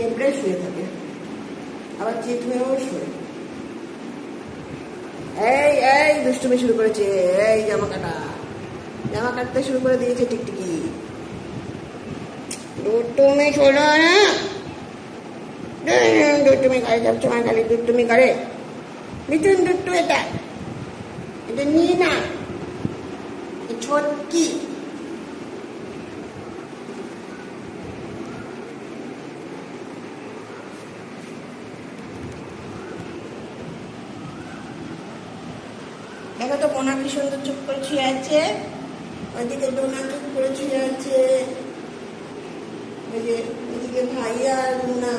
টেম্পড়ে শুয়ে থাকে। আবার চিত হয়েও শুয়ে। এই এই, দুষ্টুমি শুরু করেছে। এই, জামা কাটা। জামা কাটতে শুরু করে দিয়েছে টিকটিকি। দুষ্টুমি ছোড়ো না। দুষ্টুমি করে, সবসময় খালি দুষ্টুমি করে। মিঠুন দুষ্টু এটা। এটা নিয়ে না। ছোটকি। দেখো তো, বোনা কি সুন্দর চুপ করে শুয়ে আছে। ওইদিকে ডোনা চুপ করে শুয়ে আছে। ওই যে, ওইদিকে ভাইয়া আর লুনা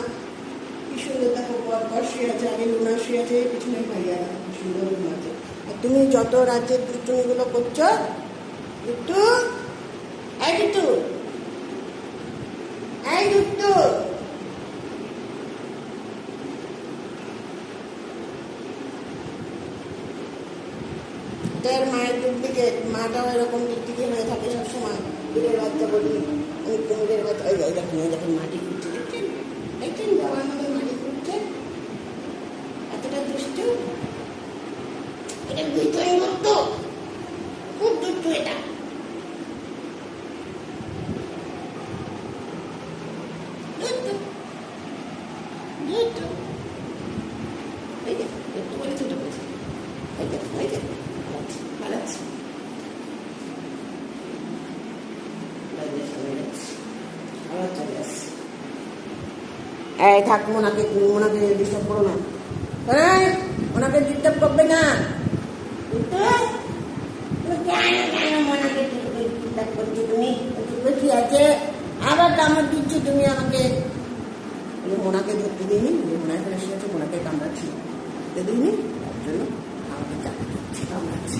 কি সুন্দর দেখো পর পর শুয়ে আছে, আগে লুনা শুয়ে আছে পিছনে ভাইয়া সুন্দর ঘুমাচ্ছে আর তুমি যত রাজ্যের দুষ্টুমিগুলো করছ দুট্টু এই দুট্টু এই তোর মায়ের থেকে, মাটাও এরকম থেকে হয়ে থাকে সবসময়। কুমিরের বাচ্চা বলি আমি কুমিরের বাচ্চা ওই ওই দেখুন ওই দেখুন, মাটি খুঁজছে দেখছেন দেখছেন বাবা মতো মাটি খুঁজছে এতটা দুষ্ট? এটা দুইটাই মতো খুব দুষ্টু এটা। দুষ্টু। দুষ্টু এই যে একটু বলে ছোট করেছে এই যে এই যে ভালো আছে আবার চলে আসছে এই থাক মোনাকে মোনাকে ডিস্টার্ব করো না। ওনাকে ডিস্টার্ব করবে না। আবার আমাকে। বলে, ধরতে দিইনি। শুয়েছে মোনাকে কামড়াচ্ছি। ধরতে তার জন্য আমাকে কামড়াচ্ছে। কামড়াচ্ছে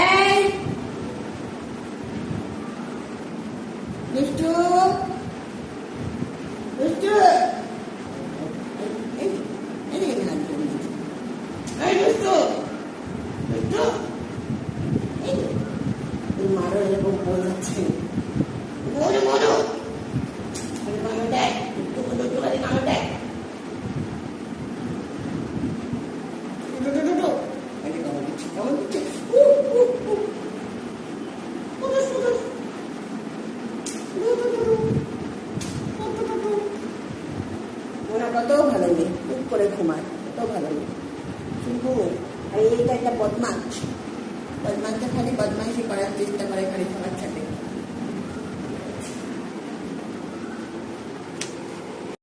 এই, এই, এই, এই, হাত ধরে নিয়েছে। এই দুষ্টু দুষ্টু এই যে, তোর মারও এরকম বই যাচ্ছে বলো বলো আরে কামড় দেয় দুষ্টু দুষ্টু করে কামড় দেয় দুষ্টু দুষ্টু দুষ্টু এই উহ, উহ। উহ, দুষ্টু, দুষ্টু। ওরা কত ভালো মেয়ে খুব করে ঘুমায় কত ভালো মেয়ে আর এইটা একটা বদমাস बदमांच्या खाली बदमाशी पाळत दिसतं मरे खाली समाजसाठी